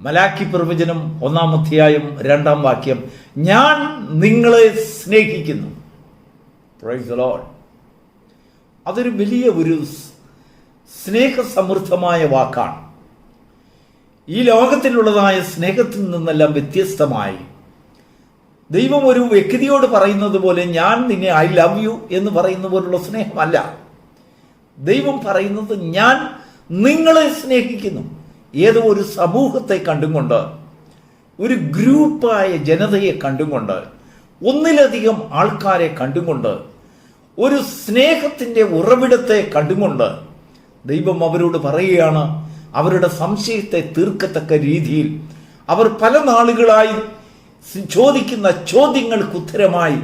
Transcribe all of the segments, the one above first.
മലാക്കി പ്രവചനം ഒന്നാം അധ്യായം രണ്ടാം വാക്യം. ഞാൻ നിങ്ങളെ സ്നേഹിക്കുന്നു. പ്രൈസ് അതൊരു വലിയ ഒരു സ്നേഹസമൃദ്ധമായ വാക്കാണ്. ഈ ലോകത്തിലുള്ളതായ സ്നേഹത്തിൽ നിന്നെല്ലാം വ്യത്യസ്തമായി. ദൈവം ഒരു വ്യക്തിയോട് പറയുന്നത് പോലെ ഞാൻ നിന്നെ ഐ ലവ് യു എന്ന് പറയുന്ന പോലുള്ള സ്നേഹമല്ല. ദൈവം പറയുന്നത് ഞാൻ നിങ്ങളെ സ്നേഹിക്കുന്നു. ഏതോ ഒരു സമൂഹത്തെ കണ്ടുകൊണ്ട് ഒരു ഗ്രൂപ്പായ ജനതയെ കണ്ടുകൊണ്ട് ഒന്നിലധികം ആൾക്കാരെ കണ്ടുകൊണ്ട് ഒരു സ്നേഹത്തിന്റെ ഉറവിടത്തെ കണ്ടുകൊണ്ട് ദൈവം അവരോട് പറയുകയാണ് അവരുടെ സംശയത്തെ തീർക്കത്തക്ക രീതിയിൽ. അവർ പല നാളുകളായി ചോദിക്കുന്ന ചോദ്യങ്ങൾക്ക് ഉത്തരമായി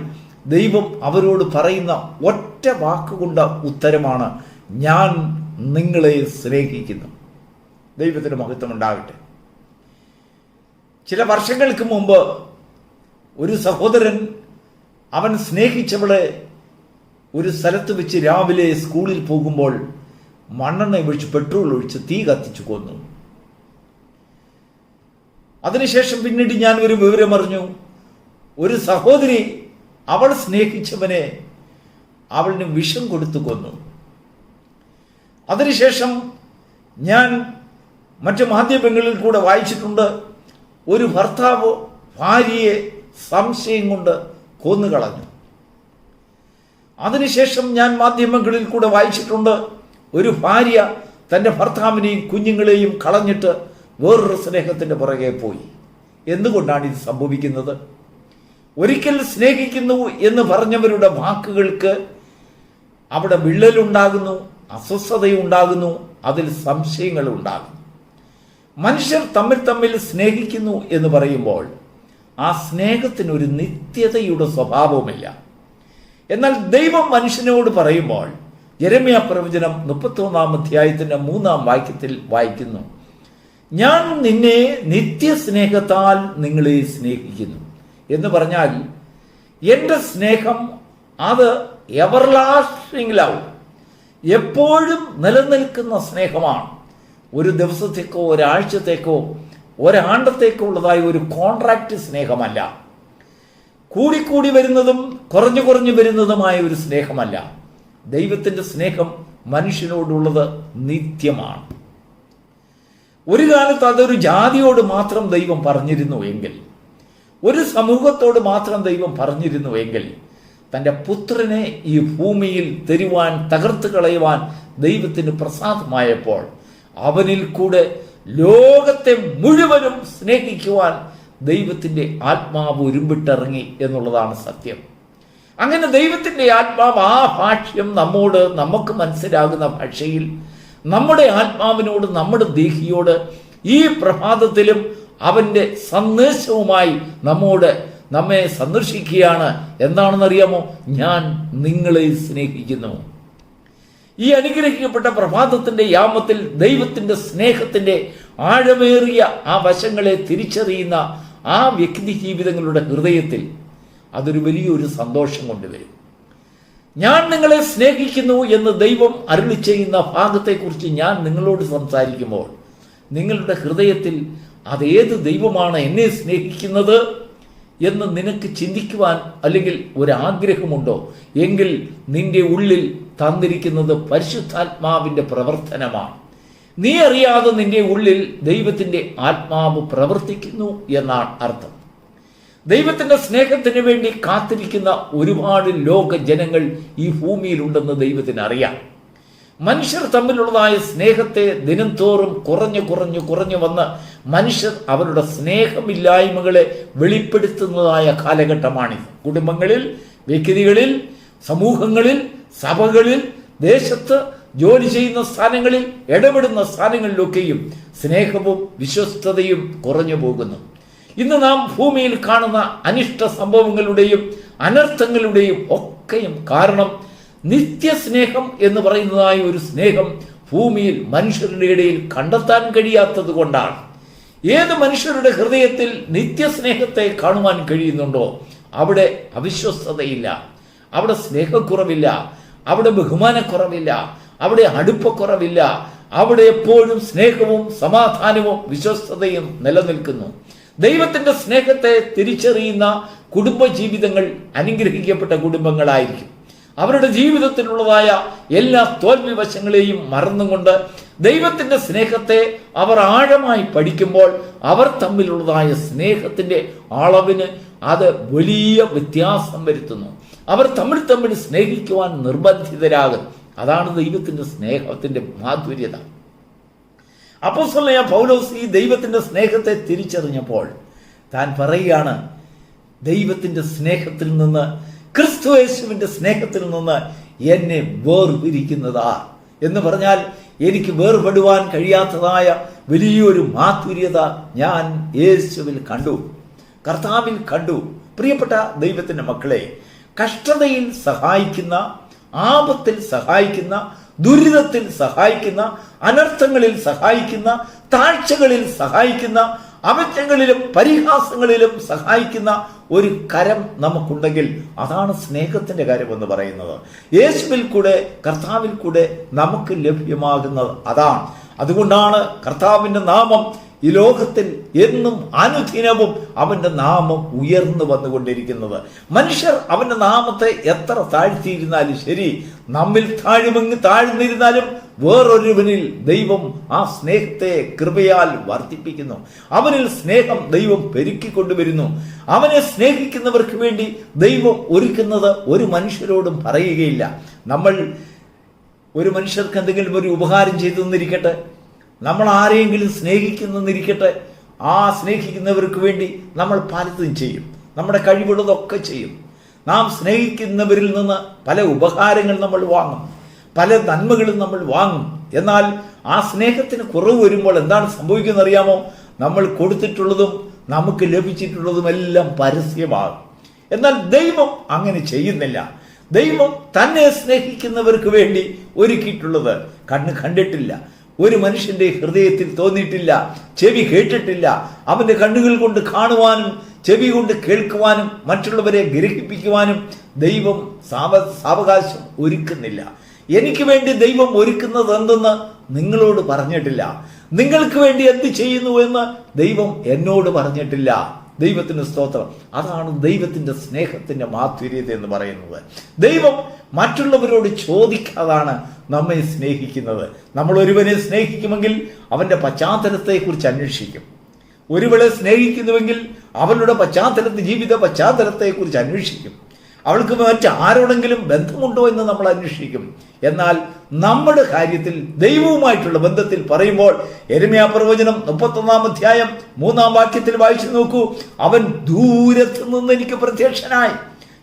ദൈവം അവരോട് പറയുന്ന ഒറ്റ വാക്കുകൊണ്ട ഉത്തരമാണ് ഞാൻ നിങ്ങളെ സ്നേഹിക്കുന്നു. ദൈവത്തിന് മഹത്വം ഉണ്ടാകട്ടെ. ചില വർഷങ്ങൾക്ക് മുമ്പ് ഒരു സഹോദരൻ അവൻ സ്നേഹിച്ചവളെ ഒരു സ്ഥലത്ത് വെച്ച് രാവിലെ സ്കൂളിൽ പോകുമ്പോൾ മണ്ണെണ്ണ ഒഴിച്ച് പെട്രോൾ ഒഴിച്ച് തീ കത്തിച്ചു കൊന്നു. അതിനുശേഷം പിന്നീട് ഞാൻ ഒരു വിവരം അറിഞ്ഞു. ഒരു സഹോദരി അവൾ സ്നേഹിച്ചവനെ അവളിന് വിഷം കൊടുത്തു കൊന്നു. അതിനുശേഷം ഞാൻ മറ്റു മാധ്യമങ്ങളിൽ കൂടെ വായിച്ചിട്ടുണ്ട്. ഒരു ഭർത്താവ് ഭാര്യയെ സംശയം കൊണ്ട് കൊന്നുകളഞ്ഞു. അതിനുശേഷം ഞാൻ മാധ്യമങ്ങളിൽ കൂടെ വായിച്ചിട്ടുണ്ട്. ഒരു ഭാര്യ തന്റെ ഭർത്താവിനെയും കുഞ്ഞുങ്ങളെയും കളഞ്ഞിട്ട് വേറൊരു സ്നേഹത്തിന്റെ പുറകെ പോയി. എന്തുകൊണ്ടാണ് ഇത് സംഭവിക്കുന്നത്? ഒരിക്കൽ സ്നേഹിക്കുന്നു എന്ന് പറഞ്ഞവരുടെ വാക്കുകൾക്ക് അവിടെ വിള്ളലുണ്ടാകുന്നു അസ്വസ്ഥതയുണ്ടാകുന്നു അതിൽ സംശയങ്ങൾ ഉണ്ടാകുന്നു. മനുഷ്യർ തമ്മിൽ തമ്മിൽ സ്നേഹിക്കുന്നു എന്ന് പറയുമ്പോൾ ആ സ്നേഹത്തിനൊരു നിത്യതയുടെ സ്വഭാവവുമില്ല. എന്നാൽ ദൈവം മനുഷ്യനോട് പറയുമ്പോൾ ജരമ്യ പ്രവചനം മുപ്പത്തൊന്നാം അധ്യായത്തിന്റെ മൂന്നാം വാക്യത്തിൽ വായിക്കുന്നു. ഞാൻ നിന്നെ നിത്യ സ്നേഹത്താൽ നിങ്ങളെ സ്നേഹിക്കുന്നു എന്ന് പറഞ്ഞാൽ എന്റെ സ്നേഹം അത് എവർലാസ്റ്റിംഗിലാവും എപ്പോഴും നിലനിൽക്കുന്ന സ്നേഹമാണ്. ഒരു ദിവസത്തേക്കോ ഒരാഴ്ചത്തേക്കോ ഒരാണ്ടത്തേക്കോ ഉള്ളതായ ഒരു കോൺട്രാക്റ്റ് സ്നേഹമല്ല. കൂടിക്കൂടി വരുന്നതും കുറഞ്ഞു കുറഞ്ഞു വരുന്നതുമായ ഒരു സ്നേഹമല്ല. ദൈവത്തിന്റെ സ്നേഹം മനുഷ്യനോടുള്ളത് നിത്യമാണ്. ഒരു കാലത്ത് അതൊരു ജാതിയോട് മാത്രം ദൈവം പറഞ്ഞിരുന്നു എങ്കിൽ ഒരു സമൂഹത്തോട് മാത്രം ദൈവം പറഞ്ഞിരുന്നു എങ്കിൽ തന്റെ പുത്രനെ ഈ ഭൂമിയിൽ തരുവാൻ തകർത്ത് കളയുവാൻ ദൈവത്തിന് പ്രസാദമായപ്പോൾ അവനിൽ കൂടെ ലോകത്തെ മുഴുവനും സ്നേഹിക്കുവാൻ ദൈവത്തിന്റെ ആത്മാവ് ഉരുമ്പിട്ടിറങ്ങി എന്നുള്ളതാണ് സത്യം. അങ്ങനെ ദൈവത്തിന്റെ ആത്മാവ് ആ ഭാഷ്യം നമ്മോട് നമുക്ക് മനസ്സിലാകുന്ന ഭാഷയിൽ നമ്മുടെ ആത്മാവിനോട് നമ്മുടെ ദേഹിയോട് ഈ പ്രഭാതത്തിലും അവന്റെ സന്ദേശവുമായി നമ്മോട് നമ്മെ സന്ദർശിക്കുകയാണ്. എന്താണെന്നറിയാമോ? ഞാൻ നിങ്ങളെ സ്നേഹിക്കുന്നു. ഈ അനുഗ്രഹിക്കപ്പെട്ട പ്രഭാതത്തിന്റെ യാമത്തിൽ ദൈവത്തിന്റെ സ്നേഹത്തിന്റെ ആഴമേറിയ ആ വശങ്ങളെ തിരിച്ചറിയുന്ന ആ വ്യക്തി ജീവിതങ്ങളുടെ ഹൃദയത്തിൽ അതൊരു വലിയൊരു സന്തോഷം കൊണ്ടുവരും ഞാൻ നിങ്ങളെ സ്നേഹിക്കുന്നു എന്ന് ദൈവം അരുളി ചെയ്യുന്ന ഭാഗത്തെക്കുറിച്ച് ഞാൻ നിങ്ങളോട് സംസാരിക്കുമ്പോൾ നിങ്ങളുടെ ഹൃദയത്തിൽ അതേത് ദൈവമാണ് എന്നെ സ്നേഹിക്കുന്നത്? എന്ന് നിനക്ക് ചിന്തിക്കുവാൻ അല്ലെങ്കിൽ ഒരാഗ്രഹമുണ്ടോ? എങ്കിൽ നിന്റെ ഉള്ളിൽ തന്നിരിക്കുന്നത് പരിശുദ്ധാത്മാവിന്റെ പ്രവർത്തനമാണ്. നീ അറിയാതെ നിന്റെ ഉള്ളിൽ ദൈവത്തിന്റെ ആത്മാവ് പ്രവർത്തിക്കുന്നു എന്നാണ് അർത്ഥം. ദൈവത്തിന്റെ സ്നേഹത്തിന് വേണ്ടി കാത്തിരിക്കുന്ന ഒരുപാട് ലോക ജനങ്ങൾ ഈ ഭൂമിയിലുണ്ടെന്ന് ദൈവത്തിന് അറിയാം. മനുഷ്യർ തമ്മിലുള്ളതായ സ്നേഹത്തെ ദിനംതോറും കുറഞ്ഞു കുറഞ്ഞു കുറഞ്ഞു വന്ന് മനുഷ്യർ അവരുടെ സ്നേഹമില്ലായ്മകളെ വെളിപ്പെടുത്തുന്നതായ കാലഘട്ടമാണിത്. കുടുംബങ്ങളിൽ വ്യക്തികളിൽ സമൂഹങ്ങളിൽ സഭകളിൽ ദേശത്ത് ജോലി ചെയ്യുന്ന സ്ഥാനങ്ങളിൽ ഇടപെടുന്ന സ്ഥാനങ്ങളിലൊക്കെയും സ്നേഹവും വിശ്വസ്തതയും കുറഞ്ഞു പോകുന്നു. ഇന്ന് നാം ഭൂമിയിൽ കാണുന്ന അനിഷ്ട സംഭവങ്ങളുടെയും അനർത്ഥങ്ങളുടെയും ഒക്കെയും കാരണം നിത്യസ്നേഹം എന്ന് പറയുന്നതായ ഒരു സ്നേഹം ഭൂമിയിൽ മനുഷ്യരുടെ ഇടയിൽ കണ്ടെത്താൻ കഴിയാത്തത് കൊണ്ടാണ്. ഏത് മനുഷ്യരുടെ ഹൃദയത്തിൽ നിത്യസ്നേഹത്തെ കാണുവാൻ കഴിയുന്നുണ്ടോ അവിടെ അവിശ്വസ്തതയില്ല അവിടെ സ്നേഹക്കുറവില്ല അവിടെ ബഹുമാനക്കുറവില്ല അവിടെ അടുപ്പക്കുറവില്ല അവിടെ എപ്പോഴും സ്നേഹവും സമാധാനവും വിശ്വസ്തതയും നിലനിൽക്കുന്നു. ദൈവത്തിന്റെ സ്നേഹത്തെ തിരിച്ചറിയുന്ന കുടുംബജീവിതങ്ങൾ അനുഗ്രഹിക്കപ്പെട്ട കുടുംബങ്ങളായിരിക്കും. അവരുടെ ജീവിതത്തിലുള്ളതായ എല്ലാ തോൽവി വശങ്ങളെയും മറന്നുകൊണ്ട് ദൈവത്തിന്റെ സ്നേഹത്തെ അവർ ആഴമായി പഠിക്കുമ്പോൾ അവർ തമ്മിലുള്ളതായ സ്നേഹത്തിന്റെ അളവിന് അത് വലിയ വ്യത്യാസം വരുത്തുന്നു. അവർ തമ്മിൽ തമ്മിൽ സ്നേഹിക്കുവാൻ നിർബന്ധിതരാകും. അതാണ് ദൈവത്തിന്റെ സ്നേഹത്തിന്റെ മാധുര്യത. അപ്പോസ്തലനായ പൗലോസ് ഈ ദൈവത്തിന്റെ സ്നേഹത്തെ തിരിച്ചറിഞ്ഞപ്പോൾ താൻ പറയുകയാണ് ദൈവത്തിന്റെ സ്നേഹത്തിൽ നിന്ന് ക്രിസ്തു യേശുവിന്റെ സ്നേഹത്തിൽ നിന്ന് എന്നെ വേർപിരിക്കുന്നതാ എന്ന് പറഞ്ഞാൽ എനിക്ക് വേർപെടുവാൻ കഴിയാത്തതായ വലിയൊരു മാധുര്യത ഞാൻ യേശുവിൽ കണ്ടു കർത്താവിൽ കണ്ടു. പ്രിയപ്പെട്ട ദൈവത്തിന്റെ മക്കളെ കഷ്ടതയിൽ സഹായിക്കുന്ന ആപത്തിൽ സഹായിക്കുന്ന ദുരിതത്തിൽ സഹായിക്കുന്ന അനർത്ഥങ്ങളിൽ സഹായിക്കുന്ന താഴ്ചകളിൽ സഹായിക്കുന്ന അവറ്റങ്ങളിലും പരിഹാസങ്ങളിലും സഹായിക്കുന്ന ഒരു കരം നമുക്കുണ്ടെങ്കിൽ അതാണ് സ്നേഹത്തിന്റെ കാര്യം എന്ന് പറയുന്നത്. യേശുവിൽ കൂടെ കർത്താവിൽ കൂടെ നമുക്ക് ലഭ്യമാകുന്നത് അതാണ്. അതുകൊണ്ടാണ് കർത്താവിന്റെ നാമം ഈ ലോകത്തിൽ എന്നും അനുദിനവും അവന്റെ നാമം ഉയർന്നു വന്നുകൊണ്ടിരിക്കുന്നത്. മനുഷ്യർ അവന്റെ നാമത്തെ എത്ര താഴ്ത്തിയിരുന്നാലും ശരി നമ്മിൽ താഴുമെങ്കിൽ താഴ്ന്നിരുന്നാലും വേറൊരുവനിൽ ദൈവം ആ സ്നേഹത്തെ കൃപയാൽ വർദ്ധിപ്പിക്കുന്നു. അവനിൽ സ്നേഹം ദൈവം പെരുക്കിക്കൊണ്ടുവരുന്നു അവനെ സ്നേഹിക്കുന്നവർക്ക് വേണ്ടി ദൈവം ഒരുക്കുന്നത് ഒരു മനുഷ്യരോടും പറയുകയില്ല. നമ്മൾ ഒരു മനുഷ്യർക്ക് എന്തെങ്കിലും ഒരു ഉപകാരം ചെയ്തു തന്നിരിക്കട്ടെ നമ്മൾ ആരെയെങ്കിലും സ്നേഹിക്കുന്നെന്നിരിക്കട്ടെ ആ സ്നേഹിക്കുന്നവർക്ക് വേണ്ടി നമ്മൾ പലതും ചെയ്യും. നമ്മുടെ കഴിവുള്ളതൊക്കെ ചെയ്യും. നാം സ്നേഹിക്കുന്നവരിൽ നിന്ന് പല ഉപകാരങ്ങൾ നമ്മൾ വാങ്ങും. പല നന്മകളും നമ്മൾ വാങ്ങും. എന്നാൽ ആ സ്നേഹത്തിന് കുറവ് വരുമ്പോൾ എന്താണ് സംഭവിക്കുന്നത് അറിയാമോ നമ്മൾ കൊടുത്തിട്ടുള്ളതും നമുക്ക് ലഭിച്ചിട്ടുള്ളതും എല്ലാം പരസ്യമാകും. എന്നാൽ ദൈവം അങ്ങനെ ചെയ്യുന്നില്ല. ദൈവം തന്നെ സ്നേഹിക്കുന്നവർക്ക് വേണ്ടി ഒരുക്കിയിട്ടുള്ളത് കണ്ണ് കണ്ടിട്ടില്ല. ഒരു മനുഷ്യന്റെ ഹൃദയത്തിൽ തോന്നിയിട്ടില്ല. ചെവി കേട്ടിട്ടില്ല. അവന്റെ കണ്ണുകൾ കൊണ്ട് കാണുവാനും ചെവി കൊണ്ട് കേൾക്കുവാനും മറ്റുള്ളവരെ ഗ്രഹിപ്പിക്കുവാനും ദൈവം സാവ സാവകാശം ഒരുക്കുന്നില്ല. എനിക്ക് വേണ്ടി ദൈവം ഒരുക്കുന്നത് എന്തെന്ന് നിങ്ങളോട് പറഞ്ഞിട്ടില്ല. നിങ്ങൾക്ക് വേണ്ടി എന്ത് ചെയ്യുന്നു എന്ന് ദൈവം എന്നോട് പറഞ്ഞിട്ടില്ല. ദൈവത്തിന് സ്തോത്രം. അതാണ് ദൈവത്തിന്റെ സ്നേഹത്തിന്റെ മാധുര്യത എന്ന് പറയുന്നത്. ദൈവം മറ്റുള്ളവരോട് ചോദിക്കാതാണ് നമ്മെ സ്നേഹിക്കുന്നത്. നമ്മൾ ഒരുവനെ സ്നേഹിക്കുമെങ്കിൽ അവന്റെ പശ്ചാത്തലത്തെക്കുറിച്ച് അന്വേഷിക്കും. ഒരുവളെ സ്നേഹിക്കുന്നുവെങ്കിൽ അവളുടെ പശ്ചാത്തലത്തെ ജീവിത പശ്ചാത്തലത്തെക്കുറിച്ച് അന്വേഷിക്കും. അവൾക്ക് മറ്റാരോടെങ്കിലും ബന്ധമുണ്ടോ എന്ന് നമ്മൾ അന്വേഷിക്കും. എന്നാൽ നമ്മുടെ കാര്യത്തിൽ ദൈവവുമായിട്ടുള്ള ബന്ധത്തിൽ പറയുമ്പോൾ എരുമയാ പ്രവചനം മുപ്പത്തൊന്നാം അധ്യായം മൂന്നാം വാക്യത്തിൽ വായിച്ചു നോക്കൂ. അവൻ ദൂരത്ത് നിന്ന് എനിക്ക് പ്രത്യക്ഷനായി.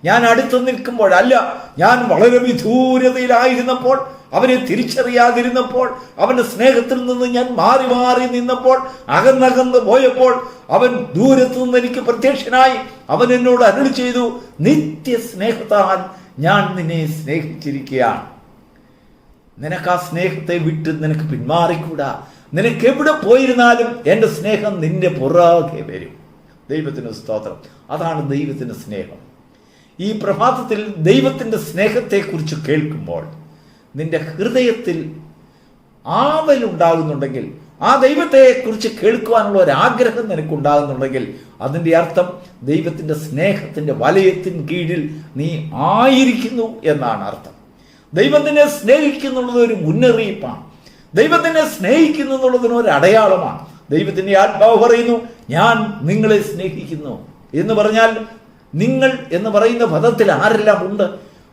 ഞാൻ അടുത്ത് നിൽക്കുമ്പോൾ അല്ല ഞാൻ വളരെ വിദൂരതയിലായിരുന്നപ്പോൾ അവനെ തിരിച്ചറിയാതിരുന്നപ്പോൾ അവന്റെ സ്നേഹത്തിൽ നിന്ന് ഞാൻ മാറി മാറി നിന്നപ്പോൾ അകന്നകന്ന് പോയപ്പോൾ അവൻ ദൂരത്തു നിന്ന് എനിക്ക് പ്രത്യക്ഷനായി അവൻ എന്നോട് അരുളി ചെയ്തു നിത്യ സ്നേഹത്താൽ ഞാൻ നിന്നെ സ്നേഹിച്ചിരിക്കുകയാണ്. നിനക്ക് ആ സ്നേഹത്തെ വിട്ട് നിനക്ക് പിന്മാറിക്കൂടാ. നിനക്ക് എവിടെ പോയിരുന്നാലും എന്റെ സ്നേഹം നിന്റെ പുറകെ വരും. ദൈവത്തിന്റെ സ്തോത്രം. അതാണ് ദൈവത്തിന്റെ സ്നേഹം. ഈ പ്രഭാതത്തിൽ ദൈവത്തിന്റെ സ്നേഹത്തെക്കുറിച്ച് കേൾക്കുമ്പോൾ നിന്റെ ഹൃദയത്തിൽ ആവലുണ്ടാകുന്നുണ്ടെങ്കിൽ ആ ദൈവത്തെക്കുറിച്ച് കേൾക്കുവാനുള്ള ഒരു ആഗ്രഹം നിനക്കുണ്ടാകുന്നുണ്ടെങ്കിൽ അതിന്റെ അർത്ഥം ദൈവത്തിന്റെ സ്നേഹത്തിന്റെ വലയത്തിന് കീഴിൽ നീ ആയിരിക്കുന്നു എന്നാണ് അർത്ഥം. ദൈവത്തിനെ സ്നേഹിക്കുന്നുള്ളത് ഒരു മുന്നറിയിപ്പാണ്. ദൈവത്തിനെ സ്നേഹിക്കുന്നു എന്നുള്ളതിന് ഒരു അടയാളമാണ്. ദൈവത്തിന്റെ ആത്മാവ് പറയുന്നു ഞാൻ നിങ്ങളെ സ്നേഹിക്കുന്നു. എന്ന് പറഞ്ഞാൽ നിങ്ങൾ എന്ന് പറയുന്ന പദത്തിൽ ആരെല്ലാം ഉണ്ട്?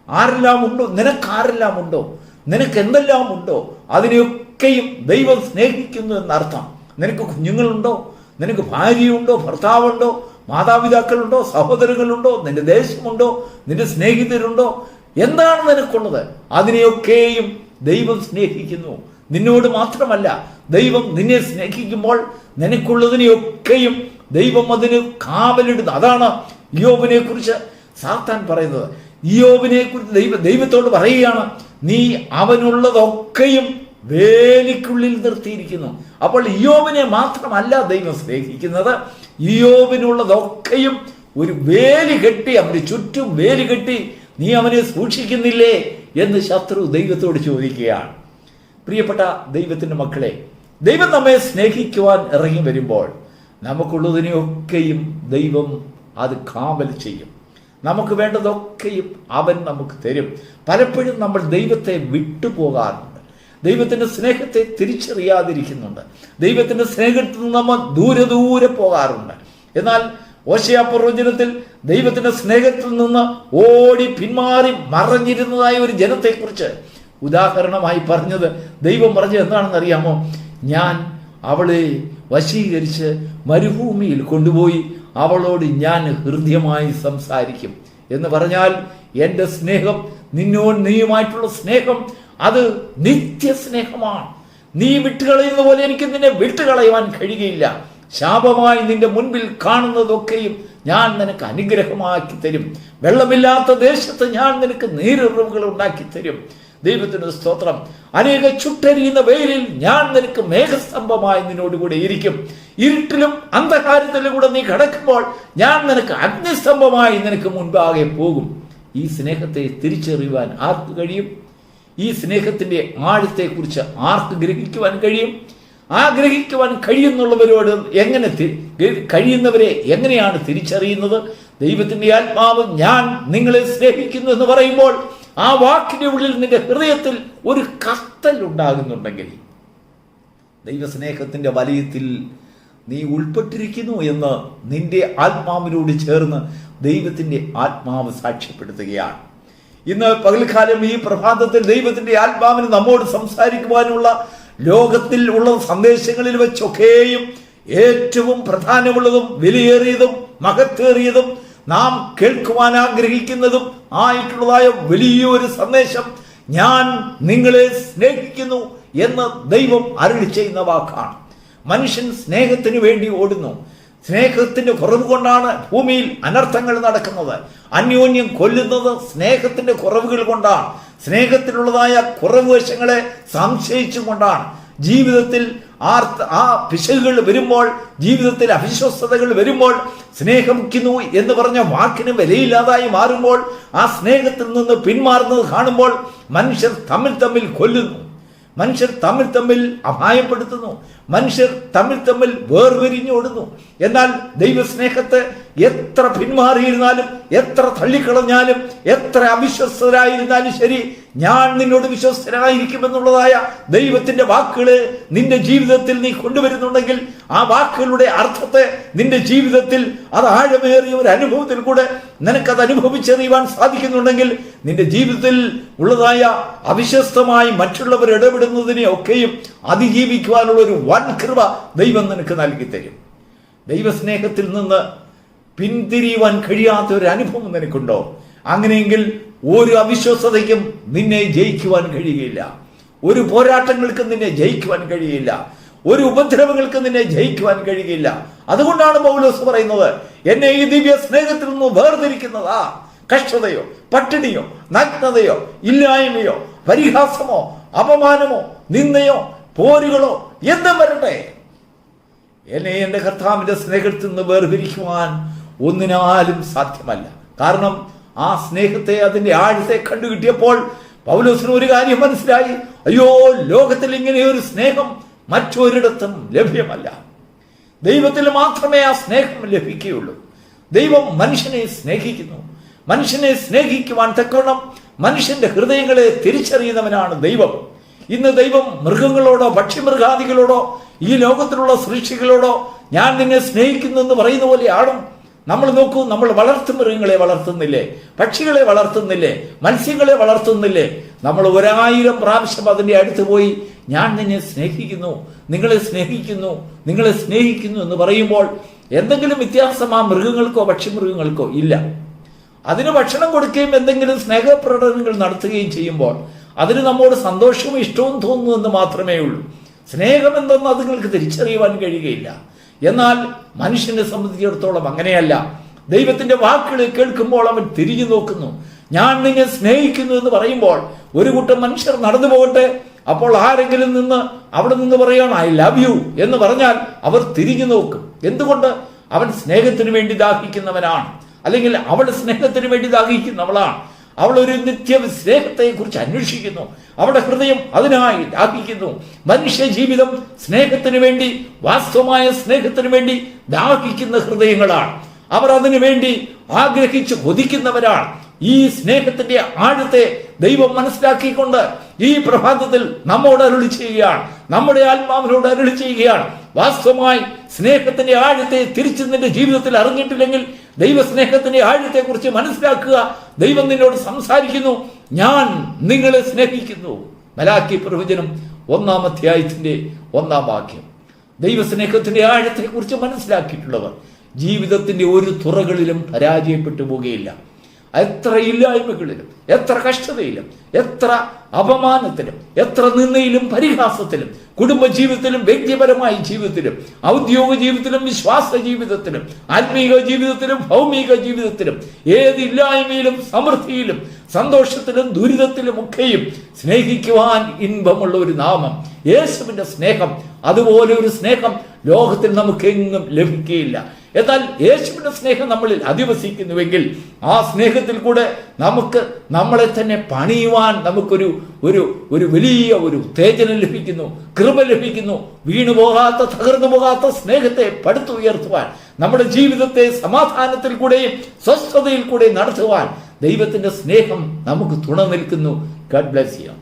ആരെല്ലാം ഉണ്ടോ? നിനക്കാരെല്ലാം ഉണ്ടോ? നിനക്ക് എന്തെല്ലാം ഉണ്ടോ അതിനെയൊക്കെയും ദൈവം സ്നേഹിക്കുന്നു എന്നർത്ഥം. നിനക്ക് കുഞ്ഞുങ്ങളുണ്ടോ? നിനക്ക് ഭാര്യയുണ്ടോ? ഭർത്താവുണ്ടോ? മാതാപിതാക്കളുണ്ടോ? സഹോദരങ്ങളുണ്ടോ? നിന്റെ ദേശമുണ്ടോ? നിന്റെ സ്നേഹിതരുണ്ടോ? എന്താണ് നിനക്കുള്ളത്? അതിനെയൊക്കെയും ദൈവം സ്നേഹിക്കുന്നു. നിന്നോട് മാത്രമല്ല ദൈവം നിന്നെ സ്നേഹിക്കുമ്പോൾ നിനക്കുള്ളതിനെയൊക്കെയും ദൈവം അതിന് കാവലിടുന്നു. അതാണ് യോബിനെ കുറിച്ച് സാത്താൻ പറയുന്നത്. യോബിനെ കുറിച്ച് ദൈവ ദൈവത്തോട് പറയുകയാണ് നീ അവനുള്ളതൊക്കെയും വേലിക്കുള്ളിൽ നിർത്തിയിരിക്കുന്നു. അപ്പോൾ ഇയോബിനെ മാത്രമല്ല ദൈവം സ്നേഹിക്കുന്നത്. ഇയോബിനുള്ളതൊക്കെയും ഒരു വേലി കെട്ടി അവന് ചുറ്റും വേലി കെട്ടി നീ അവനെ സൂക്ഷിക്കുന്നില്ലേ എന്ന് ശത്രു ദൈവത്തോട് ചോദിക്കുകയാണ്. പ്രിയപ്പെട്ട ദൈവത്തിന്റെ മക്കളെ ദൈവം നമ്മെ സ്നേഹിക്കുവാൻ ഇറങ്ങി വരുമ്പോൾ നമുക്കുള്ളതിനെയൊക്കെയും ദൈവം അത് കാവൽ ചെയ്യും. നമുക്ക് വേണ്ടതൊക്കെയും അവൻ നമുക്ക് തരും. പലപ്പോഴും നമ്മൾ ദൈവത്തെ വിട്ടുപോകാറുണ്ട്. ദൈവത്തിന്റെ സ്നേഹത്തെ തിരിച്ചറിയാതിരിക്കുന്നുണ്ട്. ദൈവത്തിന്റെ സ്നേഹത്തിൽ നിന്ന് നമ്മൾ ദൂരെ ദൂരെ പോകാറുണ്ട്. എന്നാൽ ഓശയാ പ്രവചനത്തിൽ ദൈവത്തിന്റെ സ്നേഹത്തിൽ നിന്ന് ഓടി പിന്മാറി മറഞ്ഞിരുന്നതായ ഒരു ജനത്തെക്കുറിച്ച് ഉദാഹരണമായി പറഞ്ഞത് ദൈവം പറഞ്ഞത് എന്താണെന്ന് അറിയാമോ? ഞാൻ അവളെ വശീകരിച്ച് മരുഭൂമിയിൽ കൊണ്ടുപോയി അവളോട് ഞാൻ ഹൃദ്യമായി സംസാരിക്കും എന്ന് പറഞ്ഞാൽ എന്റെ സ്നേഹം നിന്നോ നീയുമായിട്ടുള്ള സ്നേഹം അത് നിത്യസ്നേഹമാണ്. നീ വിട്ടുകളയുന്ന പോലെ എനിക്ക് നിന്നെ വിട്ടുകളയുവാൻ കഴിയുകയില്ല. ശാപമായി നിന്റെ മുൻപിൽ കാണുന്നതൊക്കെയും ഞാൻ നിനക്ക് അനുഗ്രഹമാക്കി തരും. വെള്ളമില്ലാത്ത ദേശത്ത് ഞാൻ നിനക്ക് നീരുറവുകൾ ഉണ്ടാക്കി തരും. ദൈവത്തിന് സ്തോത്രം. അനേക ചുട്ടരിയുന്ന വെയിലിൽ ഞാൻ നിനക്ക് മേഘസ്തംഭമായി നിന്നോടുകൂടെ ഇരിക്കും. ഇരുട്ടിലും അന്ധകാരത്തിലും കൂടെ നീ കിടക്കുമ്പോൾ ഞാൻ നിനക്ക് അഗ്നിസ്തംഭമായി നിനക്ക് മുൻപാകെ പോകും. ഈ സ്നേഹത്തെ തിരിച്ചറിയുവാൻ ആർക്ക് കഴിയും? ഈ സ്നേഹത്തിന്റെ ആഴത്തെക്കുറിച്ച് ആർക്ക് ഗ്രഹിക്കുവാൻ കഴിയും? ആഗ്രഹിക്കുവാൻ കഴിയുന്നുള്ളവരോട് എങ്ങനെ കഴിയുന്നവരെ എങ്ങനെയാണ് തിരിച്ചറിയുന്നത്? ദൈവത്തിന്റെ ആത്മാവ് ഞാൻ നിങ്ങളെ സ്നേഹിക്കുന്നു എന്ന് പറയുമ്പോൾ ആ വാക്കിന്റെ ഉള്ളിൽ നിന്റെ ഹൃദയത്തിൽ ഒരു കത്തൽ ഉണ്ടാകുന്നുണ്ടെങ്കിൽ ദൈവസ്നേഹത്തിന്റെ വലയത്തിൽ നീ ഉൾപ്പെട്ടിരിക്കുന്നു എന്ന് നിന്റെ ആത്മാവിനോട് ചേർന്ന് ദൈവത്തിന്റെ ആത്മാവ് സാക്ഷ്യപ്പെടുത്തുകയാണ്. ഇന്ന് പകൽക്കാലം ഈ പ്രഭാതത്തിൽ ദൈവത്തിന്റെ ആത്മാവിന് നമ്മോട് സംസാരിക്കുവാനുള്ള ലോകത്തിൽ ഉള്ള സന്ദേശങ്ങളിൽ വെച്ചൊക്കെയും ഏറ്റവും പ്രധാനമുള്ളതും വിലയേറിയതും മഹത്തേറിയതും നാം കേൾക്കുവാൻ ആഗ്രഹിക്കുന്നതും ആയിട്ടുള്ളതായ വലിയൊരു സന്ദേശം ഞാൻ നിങ്ങളെ സ്നേഹിക്കുന്നു എന്ന് ദൈവം അരുളി ചെയ്യുന്ന വാക്കാണ്. മനുഷ്യൻ സ്നേഹത്തിന് വേണ്ടി ഓടുന്നു. സ്നേഹത്തിന്റെ കുറവ് കൊണ്ടാണ് ഭൂമിയിൽ അനർത്ഥങ്ങൾ നടക്കുന്നത്. അന്യോന്യം കൊല്ലുന്നത് സ്നേഹത്തിന്റെ കുറവുകൾ കൊണ്ടാണ്. സ്നേഹത്തിലുള്ളതായ കുറവ് വശങ്ങളെ സംശയിച്ചുകൊണ്ടാണ് ജീവിതത്തിൽ ആർത്ത് ആ പിശകുകൾ വരുമ്പോൾ ജീവിതത്തിൽ അവിശ്വസ്തതകൾ വരുമ്പോൾ സ്നേഹിക്കുന്നു എന്ന് പറഞ്ഞ വാക്കിന് വിലയില്ലാതായി മാറുമ്പോൾ ആ സ്നേഹത്തിൽ നിന്ന് പിന്മാറുന്നത് കാണുമ്പോൾ മനുഷ്യർ തമ്മിൽ തമ്മിൽ കൊല്ലുന്നു. മനുഷ്യർ തമ്മിൽ തമ്മിൽ അപായപ്പെടുത്തുന്നു. മനുഷ്യർ തമ്മിൽ തമ്മിൽ വേർവെരിഞ്ഞോടുന്നു എന്നാൽ ദൈവസ്നേഹത്തെ എത്ര പിന്മാറിയിരുന്നാലും എത്ര തള്ളിക്കളഞ്ഞാലും എത്ര അവിശ്വസ്തരായിരുന്നാലും ശരി ഞാൻ നിന്നോട് വിശ്വസ്തനായിരിക്കുമെന്നുള്ളതായ ദൈവത്തിന്റെ വാക്കുകൾ നിന്റെ ജീവിതത്തിൽ നീ കൊണ്ടുവരുന്നുണ്ടെങ്കിൽ ആ വാക്കുകളുടെ അർത്ഥത്തെ നിന്റെ ജീവിതത്തിൽ അത് ആഴമേറിയ ഒരു അനുഭവത്തിൽ കൂടെ നിനക്കത് അനുഭവിച്ചറിയുവാൻ സാധിക്കുന്നുണ്ടെങ്കിൽ നിന്റെ ജീവിതത്തിൽ ഉള്ളതായ അവിശ്വസ്തമായി മറ്റുള്ളവർ ഇടപെടുന്നതിനെ ഒക്കെയും അതിജീവിക്കുവാനുള്ള ഒരു വൻ കൃപ ദൈവം നിനക്ക് നൽകി തരും. ദൈവസ്നേഹത്തിൽ നിന്ന് പിന്തിരിയുവാൻ കഴിയാത്ത ഒരു അനുഭവം നിനക്കുണ്ടോ? അങ്ങനെയെങ്കിൽ ഒരു അവിശ്വസതയ്ക്കും നിന്നെ ജയിക്കുവാൻ കഴിയുകയില്ല. ഒരു പോരാട്ടങ്ങൾക്കും നിന്നെ ജയിക്കുവാൻ കഴിയില്ല ഒരു ഉപദ്രവങ്ങൾക്ക് നിന്നെ ജയിക്കുവാൻ കഴിയുകയില്ല. അതുകൊണ്ടാണ് പൗലോസ് പറയുന്നത് എന്നെ ഈ ദിവ്യ സ്നേഹത്തിൽ നിന്ന് വേർതിരിക്കുന്നതാ. കഷ്ടതയോ പട്ടിണിയോ നഗ്നതയോ ഇല്ലായ്മയോ പരിഹാസമോ അപമാനമോ നിന്ദയോ പോരുകളോ എന്തും വരട്ടെ. എന്നെ എന്റെ കർത്താവിന്റെ സ്നേഹത്തിൽ നിന്ന് വേർപിരിക്കുവാൻ ഒന്നിനാലും സാധ്യമല്ല. കാരണം ആ സ്നേഹത്തെ അതിന്റെ ആഴത്തെ കണ്ടുകിട്ടിയപ്പോൾ പൗലോസിന് ഒരു കാര്യം മനസ്സിലായി. അയ്യോ ലോകത്തിൽ ഇങ്ങനെ ഒരു സ്നേഹം മറ്റൊരിടത്തും ലഭ്യമല്ല. ദൈവത്തിൽ മാത്രമേ ആ സ്നേഹം ലഭിക്കുകയുള്ളൂ. ദൈവം മനുഷ്യനെ സ്നേഹിക്കുന്നു. മനുഷ്യനെ സ്നേഹിക്കുവാൻ തക്കവണ്ണം മനുഷ്യന്റെ ഹൃദയങ്ങളെ തിരിച്ചറിയുന്നവനാണ് ദൈവം. ഇന്ന് ദൈവം മൃഗങ്ങളോടോ ഭക്ഷ്യമൃഗാദികളോടോ ഈ ലോകത്തിലുള്ള സൃഷ്ടികളോടോ ഞാൻ നിന്നെ സ്നേഹിക്കുന്നു എന്ന് പറയുന്ന പോലെയാണ്? നമ്മൾ നോക്കൂ നമ്മൾ വളർത്തു മൃഗങ്ങളെ വളർത്തുന്നില്ലേ? പക്ഷികളെ വളർത്തുന്നില്ലേ? മത്സ്യങ്ങളെ വളർത്തുന്നില്ലേ? നമ്മൾ ഒരായിരം പ്രാവശ്യം അതിന്റെ അടുത്ത് പോയി ഞാൻ നിന്നെ സ്നേഹിക്കുന്നു നിങ്ങളെ സ്നേഹിക്കുന്നു നിങ്ങളെ സ്നേഹിക്കുന്നു എന്ന് പറയുമ്പോൾ എന്തെങ്കിലും വ്യത്യാസം ആ മൃഗങ്ങൾക്കോ പക്ഷിമൃഗങ്ങൾക്കോ ഇല്ല. അതിന് ഭക്ഷണം കൊടുക്കുകയും എന്തെങ്കിലും സ്നേഹപ്രകടനങ്ങൾ നടത്തുകയും ചെയ്യുമ്പോൾ അതിന് നമ്മോട് സന്തോഷവും ഇഷ്ടവും തോന്നുന്നു എന്ന് മാത്രമേ ഉള്ളൂ. സ്നേഹം എന്തെന്ന് അതുങ്ങൾക്ക് തിരിച്ചറിയുവാൻ കഴിയുകയില്ല. എന്നാൽ മനുഷ്യനെ സംബന്ധിച്ചിടത്തോളം അങ്ങനെയല്ല. ദൈവത്തിന്റെ വാക്കുകൾ കേൾക്കുമ്പോൾ അവൻ തിരിഞ്ഞു നോക്കുന്നു. ഞാൻ നിന്നെ സ്നേഹിക്കുന്നു എന്ന് പറയുമ്പോൾ ഒരു കൂട്ടം മനുഷ്യർ നടന്നു പോകട്ടെ. അപ്പോൾ ആരെങ്കിലും നിന്ന് അവിടെ നിന്ന് പറയാണ് ഐ ലവ് യു എന്ന് പറഞ്ഞാൽ അവർ തിരിഞ്ഞു നോക്കും. എന്തുകൊണ്ട്? അവൻ സ്നേഹത്തിന് വേണ്ടി ദാഹിക്കുന്നവനാണ്. അല്ലെങ്കിൽ അവൾ സ്നേഹത്തിന് വേണ്ടി ദാഹിക്കുന്നവളാണ്. അവൾ ഒരു നിത്യ സ്നേഹത്തെ കുറിച്ച് അന്വേഷിക്കുന്നു. അവളുടെ ഹൃദയം അതിനായി ദാഹിക്കുന്നു. മനുഷ്യ ജീവിതം സ്നേഹത്തിന് വേണ്ടി വാസ്തവമായ സ്നേഹത്തിന് വേണ്ടി ദാഹിക്കുന്ന ഹൃദയങ്ങളാണ്. അവർ അതിനു വേണ്ടി ആഗ്രഹിച്ച് കൊതിക്കുന്നവരാണ്. ഈ സ്നേഹത്തിന്റെ ആഴത്തെ ദൈവം മനസ്സിലാക്കിക്കൊണ്ട് ഈ പ്രഭാതത്തിൽ നമ്മോട് അരുളി ചെയ്യുകയാണ്. നമ്മുടെ ആത്മാവിനോട് അരുളി ചെയ്യുകയാണ്. വാസ്തവമായി സ്നേഹത്തിന്റെ ആഴത്തെ തിരിച്ചു നിന്റെ ജീവിതത്തിൽ അറിഞ്ഞിട്ടില്ലെങ്കിൽ ദൈവസ്നേഹത്തിന്റെ ആഴത്തെക്കുറിച്ച് മനസ്സിലാക്കുക. ദൈവം നിന്നോട് സംസാരിക്കുന്നു. ഞാൻ നിങ്ങളെ സ്നേഹിക്കുന്നു. മലാക്കി പ്രവചനം ഒന്നാം അധ്യായത്തിന്റെ ഒന്നാം വാക്യം. ദൈവസ്നേഹത്തിന്റെ ആഴത്തെക്കുറിച്ച് മനസ്സിലാക്കിയിട്ടുള്ളവർ ജീവിതത്തിന്റെ ഒരു തുറകളിലും പരാജയപ്പെട്ടു പോകുകയില്ല എത്ര ഇല്ലായ്മകളിലും എത്ര കഷ്ടതയിലും എത്ര അപമാനത്തിലും എത്ര നിന്നയിലും പരിഹാസത്തിലും കുടുംബജീവിതത്തിലും വ്യക്തിപരമായ ജീവിതത്തിലും ഔദ്യോഗിക ജീവിതത്തിലും വിശ്വാസ ജീവിതത്തിലും ആത്മീക ജീവിതത്തിലും ഭൗമിക ജീവിതത്തിലും ഏതില്ലായ്മയിലും സമൃദ്ധിയിലും സന്തോഷത്തിലും ദുരിതത്തിലും ഒക്കെയും സ്നേഹിക്കുവാൻ ഇൻപമുള്ള ഒരു നാമം യേശുവിന്റെ സ്നേഹം. അതുപോലെ ഒരു സ്നേഹം ലോകത്തിൽ നമുക്കെങ്ങും ലഭിക്കുകയില്ല. എന്നാൽ യേശുവിന്റെ സ്നേഹം നമ്മളിൽ അധിവസിക്കുന്നുവെങ്കിൽ ആ സ്നേഹത്തിൽ കൂടെ നമുക്ക് നമ്മളെ തന്നെ പണിയുവാൻ നമുക്കൊരു ഒരു ഒരു വലിയ ഒരു ഉത്തേജനം ലഭിക്കുന്നു കൃപ ലഭിക്കുന്നു. വീണു പോകാത്ത തകർന്നു പോകാത്ത സ്നേഹത്തെ പടുത്തുയർത്തുവാൻ നമ്മുടെ ജീവിതത്തെ സമാധാനത്തിൽ കൂടെയും സ്വസ്ഥതയിൽ കൂടെയും നടത്തുവാൻ ദൈവത്തിന്റെ സ്നേഹം നമുക്ക് തുണ നിൽക്കുന്നു. Garh bless you